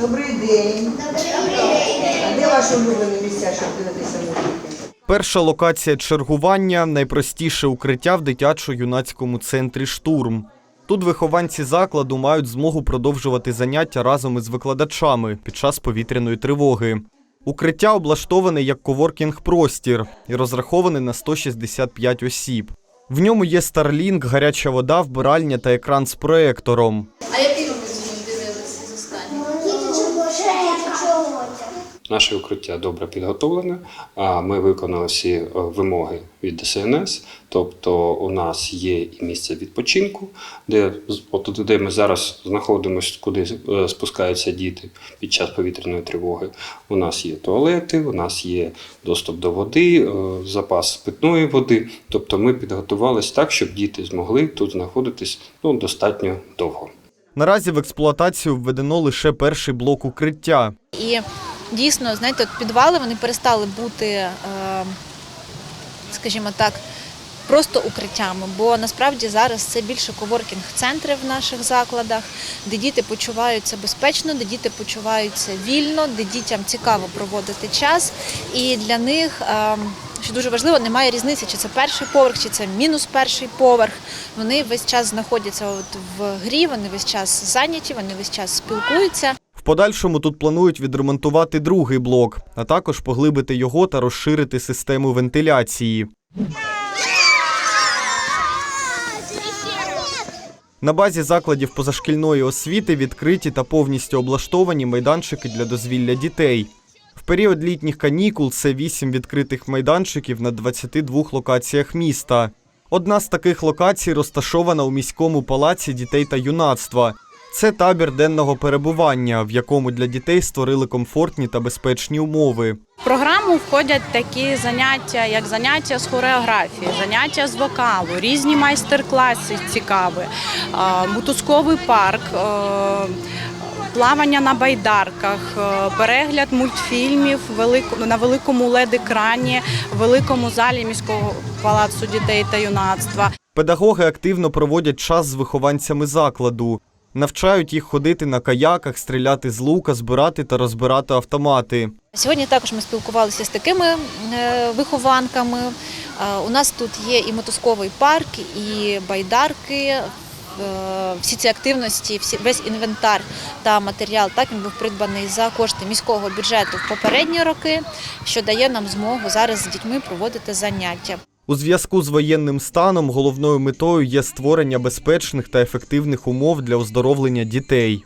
Добрий день. А де ваші улюблені місця, щоб дивитися мультики? Перша локація чергування найпростіше укриття в дитячо-юнацькому центрі Штурм. Тут вихованці закладу мають змогу продовжувати заняття разом із викладачами під час повітряної тривоги. Укриття облаштоване як коворкінг-простір і розраховане на 165 осіб. В ньому є Starlink, гаряча вода, вбиральня та екран з проектором. А який Наше укриття добре підготовлене. а Ми виконали всі е, вимоги від ДСНС. Тобто, у нас є і місце відпочинку, де з- от де ми зараз знаходимося, куди е, спускаються діти під час повітряної тривоги. У нас є туалети, у нас є доступ до води, е, запас питної води. Тобто, ми підготувалися так, щоб діти змогли тут знаходитись ну, достатньо довго. Наразі в експлуатацію введено лише перший блок укриття. І дійсно, знаєте, от підвали вони перестали бути, е, скажімо так, просто укриттями, бо насправді зараз це більше коворкінг-центри в наших закладах, де діти почуваються безпечно, де діти почуваються вільно, де дітям цікаво проводити час. І для них, е, що дуже важливо, немає різниці, чи це перший поверх, чи це мінус перший поверх. Вони весь час знаходяться от в грі, вони весь час зайняті, вони весь час спілкуються. Подальшому тут планують відремонтувати другий блок, а також поглибити його та розширити систему вентиляції. На базі закладів позашкільної освіти відкриті та повністю облаштовані майданчики для дозвілля дітей. В період літніх канікул це вісім відкритих майданчиків на 22 локаціях міста. Одна з таких локацій розташована у міському палаці дітей та юнацтва. Це табір денного перебування, в якому для дітей створили комфортні та безпечні умови. В програму входять такі заняття, як заняття з хореографії, заняття з вокалу, різні майстер-класи цікаві, мотузковий парк, плавання на байдарках, перегляд мультфільмів на великому лед-екрані, великому залі міського палацу дітей та юнацтва. Педагоги активно проводять час з вихованцями закладу, навчають їх ходити на каяках, стріляти з лука, збирати та розбирати автомати. Сьогодні також ми спілкувалися з такими е, вихованками. Е, У нас тут є і мотузковий парк, і байдарки. Е, Всі ці активності, всі весь інвентар та матеріал так він був придбаний за кошти міського бюджету в попередні роки, що дає нам змогу зараз з дітьми проводити заняття. У зв'язку з воєнним станом головною метою є створення безпечних та ефективних умов для оздоровлення дітей.